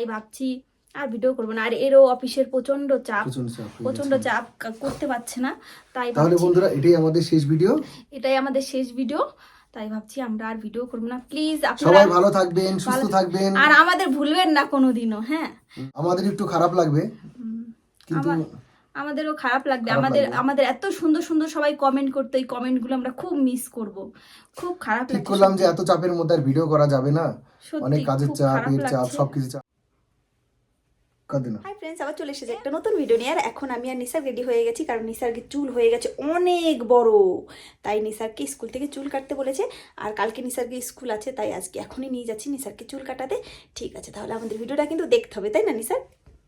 তাই ভাবছি আর ভিডিও করব না। আর এরও অফিসের প্রচণ্ড চাপ। প্রচণ্ড চাপ করতে পারছে না তাই তাহলে বন্ধুরা এটাই আমাদের শেষ ভিডিও। এটাই আমাদের শেষ ভিডিও তাই ভাবছি আমরা আর ভিডিও করব না। প্লিজ সবাই ভালো থাকবেন সুস্থ থাকবেন। আর আমাদের ভুলবেন না কোনোদিনও হ্যাঁ। আমাদের একটু খারাপ লাগবে। কিন্তু আমাদেরও খারাপ লাগবে। আমাদের আমাদের এত সুন্দর সুন্দর সবাই কমেন্ট করতো এই কমেন্টগুলো আমরা খুব মিস করব। খুব খারাপ লাগছে করলাম যে এত চাপের মধ্যে আর ভিডিও করা যাবে না। অনেক কাজের চাপ এর চাপ সবকিছু চাপ। হাই ফ্রেন্ডস আবার চলে এসেছে একটা নতুন ভিডিও নিয়ে আর এখন আমি আর নিসার রেডি হয়ে গেছি কারণ নিসারকে চুল হয়ে গেছে অনেক বড়। তাই নিসারকে স্কুল থেকে চুল কাটতে বলেছে আর কালকে নিসারকে স্কুল আছে তাই আজকে এখনই নিয়ে যাচ্ছি নিসারকে চুল কাটাতে। ঠিক আছে তাহলে আমাদের ভিডিওটা কিন্তু দেখতে হবে তাই না নিসার?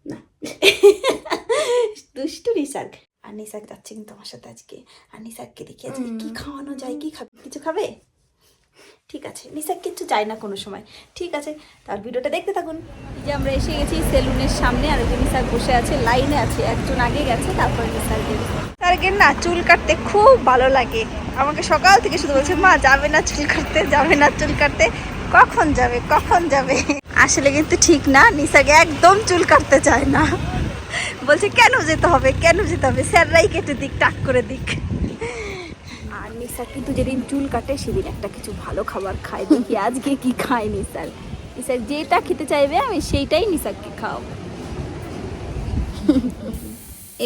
না। দুষ্টু নিসার। আর নিসার যাচ্ছে কিন্তু আমার সাথে আজকে। আর নিসারকে দেখি আজকে কি খাওয়ানো যায় কি খাবে? কিছু খাবে? ঠিক আছে নিসার কিচ্ছু চায় না কোনো সময়। ঠিক আছে তার ভিডিওটা দেখতে থাকুন। এই যে আমরা এসে গেছি সেলুনের সামনে আর ওই নিসার বসে আছে লাইনে আছে একজন আগে গেছে তারপর নিসার গেছে তারকে না চুল কাটতে খুব ভালো লাগে। আমাকে সকাল থেকে শুধু বলছে মা যাবে না চুল কাটতে যাবে না চুল কাটতে কখন যাবে কখন যাবে? আসলে কিন্তু ঠিক না নিসাকে একদম চুল কাটতে চায় না। বলছে কেন যেতে হবে কেন যেতে হবে? স্যাররাই কেটে দিক টাক করে দিক। নিসার কিন্তু যেদিন চুল কাটে সেদিন একটা কিছু ভালো খাবার খায় দেখি আজকে কি খায় নিসার নিসার যেটা খেতে চাইবে আমি সেইটাই নিসারকে খাওয়াবো।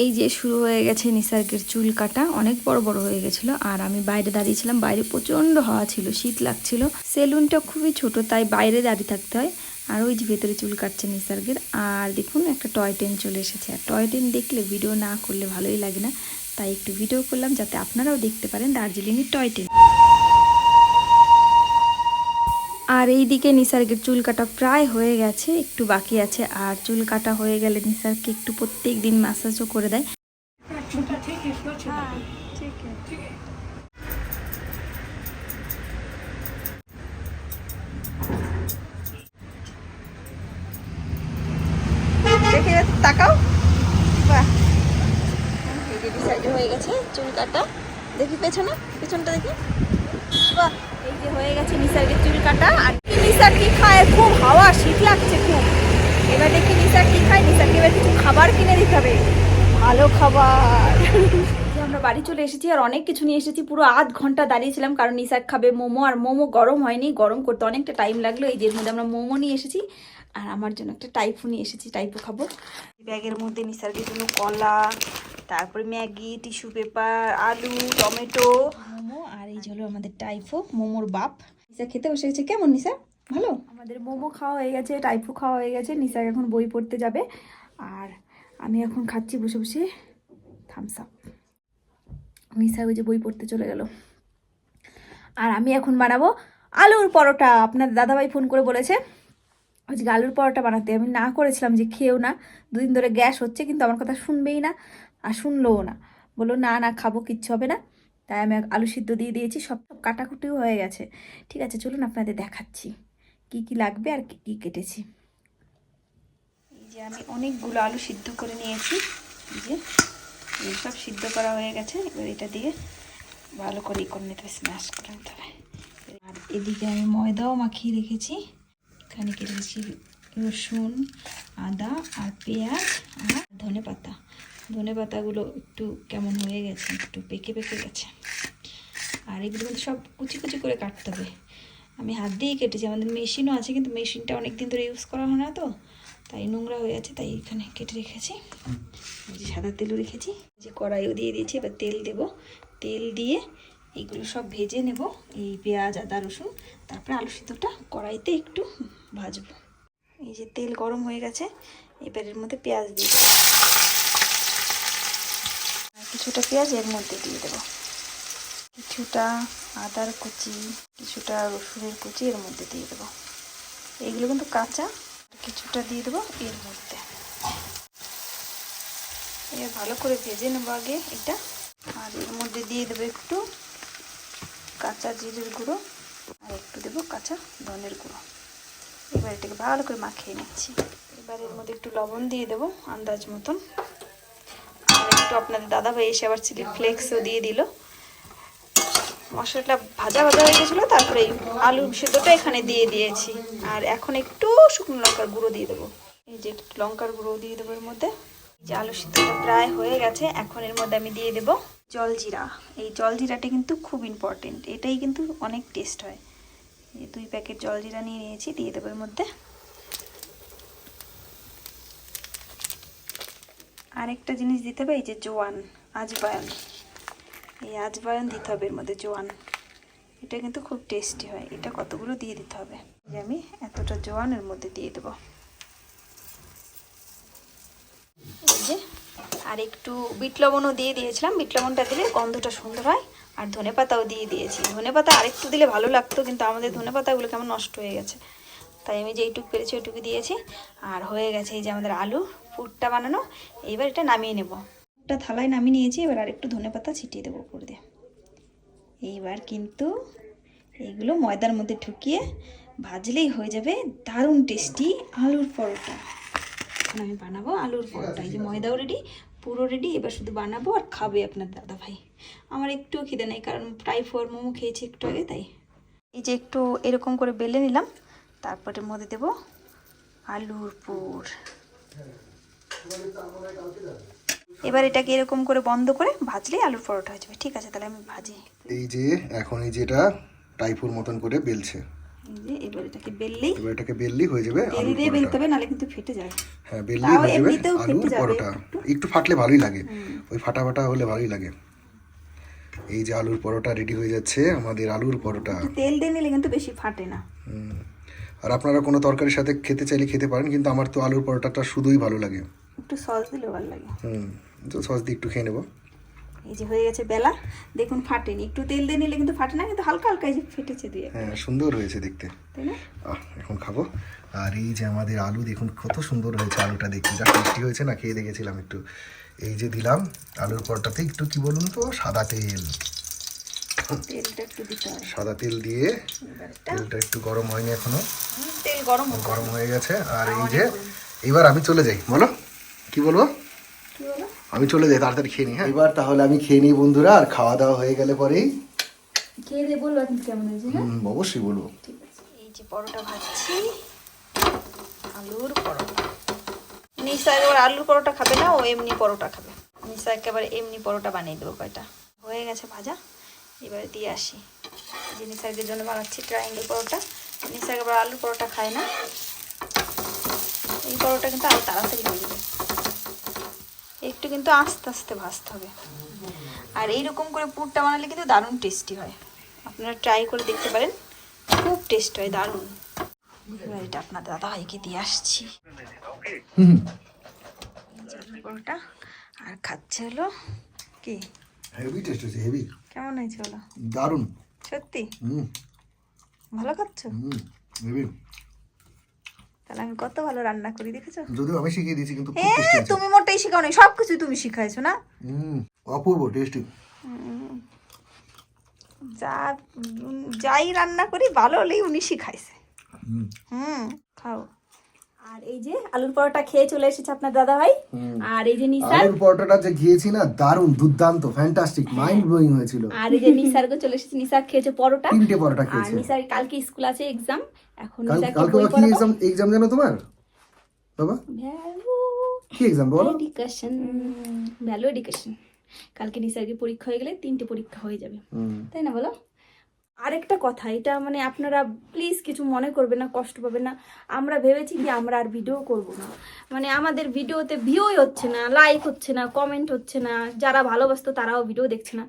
এই যে শুরু হয়ে গেছে নিসার্গের চুল কাটা, অনেক বড় বড় হয়ে গেছিল। আর আমি বাইরে দাঁড়িয়েছিলাম, বাইরে প্রচণ্ড হাওয়া ছিল, শীত লাগছিল। সেলুনটা খুবই ছোট, তাই বাইরে দাঁড়িয়ে থাকতে হয়। আর ওই যে ভেতরে চুল কাটছে নিসার্গের আর দেখুন, একটা টয় ট্রেন চলে এসেছে। আর টয় ট্রেন দেখলে ভিডিও না করলে ভালোই লাগে না। তাই একটু ভিডিও করলাম যাতে আপনারাও দেখতে পারেন দার্জিলিংয়ের টয় ট্রেন আর এই দিকে নিসার্গের চুল কাটা প্রায় হয়ে গেছে, একটু বাকি আছে। আর চুল কাটা হয়ে গেলে নিসারকে একটু প্রত্যেক দিন ম্যাসাজও করে দেয়। তাকাও বাহ এই যে সাইডে হয়ে গেছে চুল কাটা দেখি পেছনে, পেছনটা দেখি। বাহ, এই যে হয়ে গেছে নিসার্গের চুল কাটা আর নিসার কি খায়? খুব হাওয়া, শীত লাগছে খুব। এবার দেখি নিসার কি খায়? নিসারকে এবার কিছু খাবার কিনে দিতে হবে। ভালো খাবার। আমরা বাড়ি চলে এসেছি আর অনেক কিছু নিয়ে এসেছি। পুরো আধ ঘণ্টা দাঁড়িয়েছিলাম, কারণ নিসার খাবে মোমো। আর মোমো গরম হয়নি, গরম করতে অনেকটা টাইম লাগল। এই যে মধ্যে আমরা মোমো নিয়ে এসেছি। আর আমার জন্য একটা টাইপু নিয়ে এসেছি টাইপু খাব। ব্যাগের মধ্যে নিসার্গের জন্য কলা তারপরে ম্যাগি টিস্যু পেপার আলু টমেটো। মোমো আর এই যে হলো আমাদের টাইফো মোমোর বাপ। নিসা খেতে বসে গেছে। কেমন নিসা? ভালো? আমাদের মোমো খাওয়া হয়ে গেছে টাইফো খাওয়া হয়ে গেছে। নিসা এখন বই পড়তে যাবে। আর আমি এখন খাচ্ছি বসে বসে। থামস আপ নিসা ওই যে বই পড়তে চলে গেল। আর আমি এখন বানাবো আলুর পরোটা। আপনার দাদাভাই ফোন করে বলেছে আজকে আলুর পরোটা বানাতে। আমি না করেছিলাম যে খেয়েও না। দুদিন ধরে গ্যাস হচ্ছে কিন্তু আমার কথা শুনবেই না। আর শুনলোও না। বলল, না না, খাব, কিচ্ছু হবে না। তাই আমি আলু সিদ্ধ দিয়ে দিয়েছি, সব সব কাটাকুটিও হয়ে গেছে। ঠিক আছে, চলুন আপনাদের দেখাচ্ছি কি কি লাগবে আর কি কি কেটেছি। এই যে আমি অনেকগুলো আলু সিদ্ধ করে নিয়েছি। এই যে সব সিদ্ধ করা হয়ে গেছে। এবার এটা দিয়ে ভালো করে ই করে নিতে হবে স্ম্যাশ করে নিতে হবে। আর এদিকে আমি ময়দাও মাখিয়ে রেখেছি। এখানে কেটেছি রসুন, আদা আর পেঁয়াজ আর ধনে পাতা ধনে পাতাগুলো একটু কেমন হয়ে গেছে, একটু পেকে পেকে গেছে। আর এগুলো কিন্তু সব কুচি কুচি করে কাটতে হবে। আমি হাত দিয়েই কেটেছি, আমাদের মেশিনও আছে, কিন্তু মেশিনটা অনেক দিন ধরে ইউজ করা হয় না তো, তাই নোংরা হয়ে আছে, তাই এখানে কেটে রেখেছি। সাদা তেলও রেখেছি যে কড়াইও দিয়ে দিয়েছি, এবার তেল দেব। তেল দিয়ে এইগুলো সব ভেজে নেব, এই পেঁয়াজ, আদা, রসুন, তারপরে আলু সিদ্ধটা কড়াইতে একটু ভাজবো। এই যে তেল গরম হয়ে গেছে এবার এর মধ্যে পেঁয়াজ দিয়ে কিছুটা পেঁয়াজ এর মধ্যে দিয়ে দেবো। কিছুটা আদার কুচি, কিছুটা রসুনের কুচি এর মধ্যে দিয়ে দেবো। এগুলো কিন্তু কাঁচা কিছুটা দিয়ে দেবো এর মধ্যে। এবার ভালো করে ভেজে নেব আগে এটা। আর এর মধ্যে দিয়ে দেবো একটু কাঁচা জিরের গুঁড়ো, আর একটু দেবো কাঁচা ধনের গুঁড়ো। এবার এটাকে ভালো করে মাখিয়ে নিচ্ছি। এবার এর মধ্যে একটু লবণ দিয়ে দেবো আন্দাজ মতন। একটু আপনাদের দাদা ভাই এসে আবার চিলি ফ্লেক্সও দিয়ে দিল। মশলাটা ভাজা ভাজা হয়ে গেছিল, তারপরে এই আলু সেদ্ধটা এখানে দিয়ে দিয়েছি। আর এখন একটু শুকনো লঙ্কার গুঁড়ো দিয়ে দেবো। এই যে একটু লঙ্কার গুঁড়ো দিয়ে দেবো এর মধ্যে। যে আলু সিদ্ধটা প্রায় হয়ে গেছে, এখন এর মধ্যে আমি দিয়ে দেবো জলজিরা এই জলজিরাটা কিন্তু খুব ইম্পর্টেন্ট এটাই কিন্তু অনেক টেস্ট হয়। দুই প্যাকেট জলজিরা নিয়ে নিয়েছি, দিয়ে দেবো এর মধ্যে। আরেকটা জিনিস দিতে হবে, এই যে জোয়ান, আজবায়ন। এই আজবায়ন দিতে হবে এর মধ্যে, জোয়ান। এটা কিন্তু খুব টেস্টি হয়। এটা কতগুলো দিয়ে দিতে হবে? যে আমি এতটা জোয়ান এর মধ্যে দিয়ে দেবো। এই যে আর একটু বিট লবণও দিয়ে দিয়েছিলাম। বিট লবণটা দিলে গন্ধটা সুন্দর হয়। আর ধনে পাতাও দিয়ে দিয়েছি। ধনে পাতা আরেকটু দিলে ভালো লাগতো, কিন্তু আমাদের ধনে পাতাগুলো কেমন নষ্ট হয়ে গেছে। তাই আমি যেইটুকু পেরেছি ওইটুকু দিয়েছি। আর হয়ে গেছে এই যে আমাদের আলু। পুরটা বানানো এইবার এটা নামিয়ে নেব। পুরটা থালায় নামিয়ে নিয়েছি, এবার আরেকটু ধনে পাতা ছিটিয়ে দেবো উপর দিয়ে। এইবার কিন্তু এইগুলো ময়দার মধ্যে ঢুকিয়ে ভাজলেই হয়ে যাবে দারুণ টেস্টি আলুর পরোটা। এখন আমি বানাবো আলুর পরোটা। এই যে ময়দাও রেডি পুরো রেডি এবার শুধু বানাবো আর খাবে আপনার দাদা ভাই আমার একটু খিদে নেই, কারণ প্রায় ফোর মোমো খেয়েছি একটু আগে, তাই। এই যে একটু এরকম করে বেলে নিলাম তারপরের মধ্যে দেবো আলুর পুর। এবার এটাকে এরকম করে বন্ধ করে ভাজলেই আলুর পরোটা হয়ে যাবে। ঠিক আছে তাহলে আমি ভাজি। এই যে এখন এই যেটা টাইফুর মতন করে বেলছে। এই এবার এটাকে বেললেই এবার এটাকে বেললি হয়ে যাবে তেল দিয়ে বেলতে হবে নাহলে কিন্তু ফেটে যায়। হ্যাঁ বেললি হয়ে যাবে পরোটা। একটু। ফাটলে ভালোই লাগে। ওই ফাটা ফাটা হলে ভালোই লাগে। এই যে আলুর পরোটা রেডি হয়ে যাচ্ছে আমাদের আলুর পরোটা। তেল দিয়ে নিলে কিন্তু বেশি ফাটে না। আর আপনারা কোনো তরকারির সাথে খেতে চাইলে খেতে পারেন কিন্তু আমার তো আলুর পরোটাটা শুধুই ভালো লাগে। একটু সস দিলেও ভালো লাগে। হুম তো সস দিয়ে একটু খেয়ে নেব। এই যে হয়ে গেছে বেলা দেখুন ফাটেনি। একটু তেল দিয়ে নিলে কিন্তু ফাটে না কিন্তু হালকা হালকা এই যে ফেটেছে দিয়ে। হ্যাঁ সুন্দর হয়েছে দেখতে। তাই না? এখন খাব। আর এই যে আমাদের আলু দেখুন কত সুন্দর হয়েছে আলুটা দেখতে। যা টেস্টি হয়েছে না খেয়ে দেখেছিলাম একটু। এই যে দিলাম আলুর পরোটাতে একটু কি বলুন তো সাদা তেল। তেলটা একটু সাদা তেল দিয়ে তেলটা একটু গরম হয়নি এখনও। তেল গরম গরম হয়ে গেছে। আর এই যে এবার আমি চলে যাই বলো। কি বলব? কি বলো আমি চলে যাই তাড়াতাড়ি খেয়ে নিই হ্যাঁ? এবার তাহলে আমি খেয়ে নিই বন্ধুরা আর খাওয়া দাওয়া হয়ে গেলে পরেই। খেয়ে দিয়ে বলব কেমন হয়েছে হ্যাঁ? হুম, অবশ্যই বলব। ঠিক আছে। এই যে পরোটা ভাজছি আলুর পরোটা। নিশা একেবারে আলুর পরোটা খাবে না ও এমনি পরোটা খাবে। নিশা একেবারে এমনি পরোটা বানিয়ে দেবো কয়টা। হয়ে গেছে ভাজা এবারে দিয়ে আসি। যে নিশাকের জন্য বানাচ্ছি ট্রায়াঙ্গেল পরোটা নিশা একেবারে আলুর পরোটা খায় না। এই পরোটা কিন্তু আরও তাড়াতাড়ি হয়ে যাবে। একটু কিন্তু আস্তে আস্তে ভাজতে হবে। আর এইরকম করে পুরটা বানালে কিন্তু দারুণ টেস্টি হয়। আপনারা ট্রাই করে দেখতে পারেন খুব টেস্ট হয় দারুণ। এবার এটা আপনার দাদা ভাইকে দিয়ে আসছি। পরোটা আর খাচ্ছে হলো কি? হেভি টেস্ট হয়েছে হেভি কেমন হয়েছে বলো? দারুণ। সত্যি? হুম। ভালো খাচ্ছ? হুম হেভি তাহলে আমি কত ভালো রান্না করি দেখেছ? যদিও আমি শিখিয়ে দিয়েছি কিন্তু হ্যাঁ তুমি মোটেই শেখাও নি সব কিছু তুমি শিখাইছো না? হুম অপূর্ব টেস্টি যা যাই রান্না করি ভালো হলেই উনি শিখাইছে। হুম খাও। আর এই যে আলুর পরোটা খেয়ে চলে এসেছে আপনার দাদা ভাই আর এই যে নিসার আলুর পরোটাটা যে খেয়েছি না দারুণ দুর্দান্ত ফ্যান্টাস্টিক মাইন্ড ব্লোয়িং হয়েছিল। আর এই যে নিসারকে চলে এসেছে নিসার খেয়েছে পরোটা। তিনটে পরোটা আর নিসার কালকে স্কুল আছে এক্সাম এখন কাল কালকে কি এক্সাম এক্সাম জানো তোমার? বাবা। ভ্যালু কি এক্সাম বলো? এডুকেশন ভ্যালু এডুকেশন কালকে নিসারকে পরীক্ষা হয়ে গেলে তিনটে পরীক্ষা হয়ে যাবে। তাই না বলো? আরেকটা কথা এটা মানে আপনারা প্লিজ কিছু মনে করবেন না কষ্ট পাবেন না। আমরা ভেবেছি কি আমরা আর ভিডিও করব না। মানে আমাদের ভিডিওতে ভিউই হচ্ছে না লাইক হচ্ছে না কমেন্ট হচ্ছে না যারা ভালোবাসতো তারাও ভিডিও দেখছে না।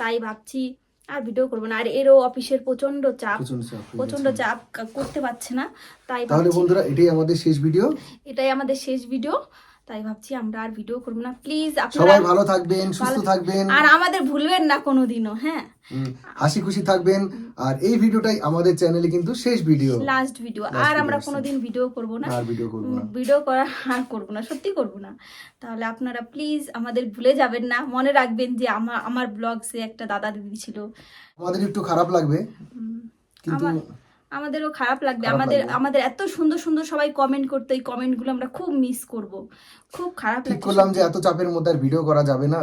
তাই ভাবছি আর ভিডিও করব না। আর এরও অফিসের প্রচণ্ড চাপ প্রচণ্ড চাপ করতে পারছে না তাই তাহলে বন্ধুরা এটাই আমাদের শেষ ভিডিও এটাই আমাদের শেষ ভিডিও তাই ভাবছি আমরা আর ভিডিও করব না। প্লিজ আপনারা সবাই ভালো থাকবেন সুস্থ থাকবেন। আর আমাদের ভুলবেন না কোনোদিনও হ্যাঁ? হাসি খুশি থাকবেন। আর এই ভিডিওটাই আমাদের চ্যানেলে কিন্তু শেষ ভিডিও লাস্ট ভিডিও আর আমরা কোনোদিন ভিডিও করব না। আর ভিডিও করব না। ভিডিও করা আর করব না সত্যি করব না। তাহলে আপনারা প্লিজ আমাদের ভুলে যাবেন না। মনে রাখবেন যে আমার আমার ব্লগসে একটা দাদা দিদি ছিল। আমাদের একটু খারাপ লাগবে। কিন্তু আমাদেরও খারাপ লাগবে। আমাদের আমাদের এত সুন্দর সুন্দর সবাই কমেন্ট করতো এই কমেন্টগুলো আমরা খুব মিস করব। খুব খারাপ ঠিক করলাম যে এত চাপের মধ্যে আর ভিডিও করা যাবে না।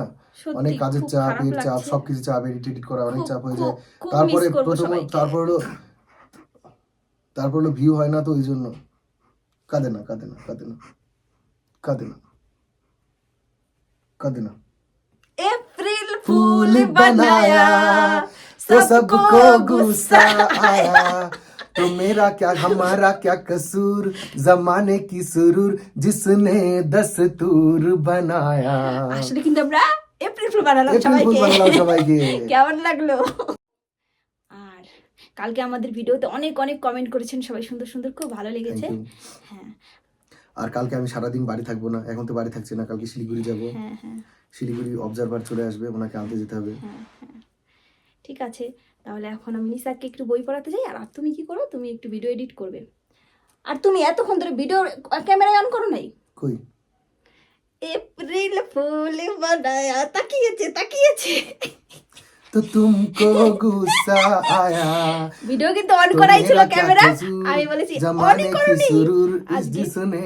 অনেক কাজের চাপ এর চাপ সবকিছু চাপ এডিট এডিট করা অনেক চাপ হয়ে যায়। তারপরে প্রথম তারপর হলো তারপর হলো ভিউ হয় না তো ওই জন্য। কাঁদে না কাঁদে না কাঁদে না। কাঁদে না। কাঁদে না। এপ্রিল ফুল বানায়া সবকো গুসা। আয়া। मेरा क्या हमारा क्या कसूर जमाने की सुरूर जिसने दस्तूर बनाया আসলে কিন্তু আমরা এপ্রিল ফুল বানালাম এপ্রিল ফুল বানালাম সবাইকে সবাইকে কেমন লাগলো আর কালকে আমাদের ভিডিওতে অনেক অনেক কমেন্ট করেছেন সবাই সুন্দর সুন্দর খুব ভালো লেগেছে Thank you. হ্যাঁ আর কালকে আমি সারাদিন বাড়ি থাকবো না এখন তো বাড়ি থাকছি না কালকে শিলিগুড়ি যাব হ্যাঁ হ্যাঁ শিলিগুড়ি অবজারভার চলে আসবে ওনাকে আনতে যেতে হবে হ্যাঁ হ্যাঁ ঠিক আছে? তাহলে এখন আমি নিসারকে একটু বই পড়াতে যাই আর তুমি কি করো? তুমি একটু ভিডিও এডিট করবে। আর তুমি এতক্ষণ ধরে ভিডিও ক্যামেরায় অন করো নাই? কই? এপ্রিল ফুল বানায়া তাকিয়েছে তাকিয়েছে। তো তুমকো গুস্সা আয়া ভিডিও কিন্তু অন तो করাই ছিল मेरा क्या ক্যামেরা कसूर, আমি বলেছি অনই जमाने की করনি सुरूर इस আজকে- जिसने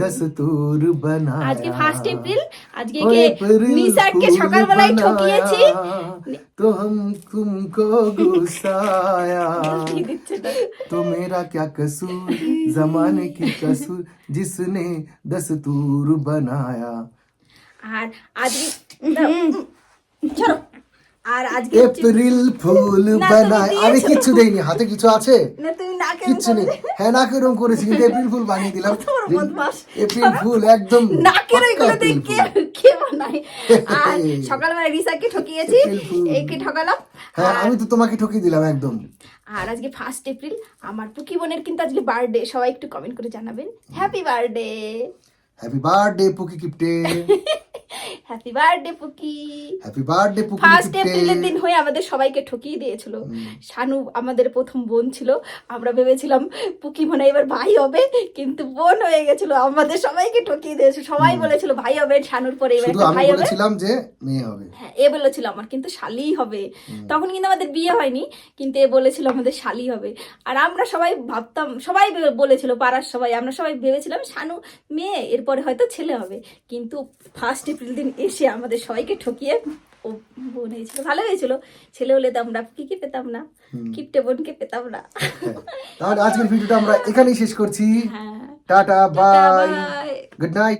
दस्तूर बनाया আজকে ফার্স্ট এপ্রিল আজকে ओ কে अप्रैल নিসাকে फूल সকালবেলায় बनाया, ঠকিয়েছি तो हम तुमको गुस्सा आया কি দিচ্ছে না? तो मेरा क्या कसूर जमाने की कसूर जिसने दस्तूर बनाया আর আজকে ছাড়ো আর আজকে এপ্রিল ফুল না, বানায়। আমি। কিচ্ছু দেইনি হাতে কিছু আছে? না তুমি না কেন কিচ্ছু নেই। হ্যাঁ না কেরম করেছি কিন্তু এপ্রিল ফুল বানিয়ে দিলাম। এপ্রিল ফুল একদম নাকের পাক্কা ওইগুলো এপ্রিল কে বানায়? আর সকালবেলা রিসাকে ঠকিয়েছি একে ঠকালাম। হ্যাঁ আমি তো তোমাকে ঠকিয়ে দিলাম একদম। আর আজকে ফার্স্ট এপ্রিল আমার পুকি বোনের কিন্তু আজকে বার্থডে সবাই একটু কমেন্ট করে জানাবেন। Happy birthday happy birthday pookie কিপটে। Happy birthday pookie happy birthday pookie first এপ্রিলের দিন হয়ে আমাদের সবাইকে ঠকিয়ে দিয়েছিল। শানু আমাদের প্রথম বোন ছিল। আমরা ভেবেছিলাম পুকি মনে এবার ভাই হবে কিন্তু বোন হয়ে গেছিল। আমাদের সবাইকে ঠকিয়ে দিয়েছিল সবাই বলেছিল ভাই হবে শানুর পরে এবার একটা ভাই হবে। বলেছিলাম যে মেয়ে হবে। হ্যাঁ এ বলেছিল আমার কিন্তু শালি হবে। তখন কিন্তু আমাদের বিয়ে হয়নি কিন্তু এ বলেছিল আমাদের শালি হবে। আর আমরা সবাই ভাবতাম সবাই বলেছিল পাড়ার সবাই আমরা সবাই ভেবেছিলাম শানু মেয়ে এরপরে হয়তো ছেলে হবে। কিন্তু ফার্স্ট এপ্রিল দিন এসে আমাদের সবাইকে ঠকিয়ে ও বোন হয়েছিল। ভালো হয়েছিল। ছেলে হলে তো আমরা কি কি পেতাম না? কিপটে বোনকে পেতাম না। তাহলে আজকের ভিডিওটা আমরা এখানেই শেষ করছি। হ্যাঁ। Tata bye. Good night.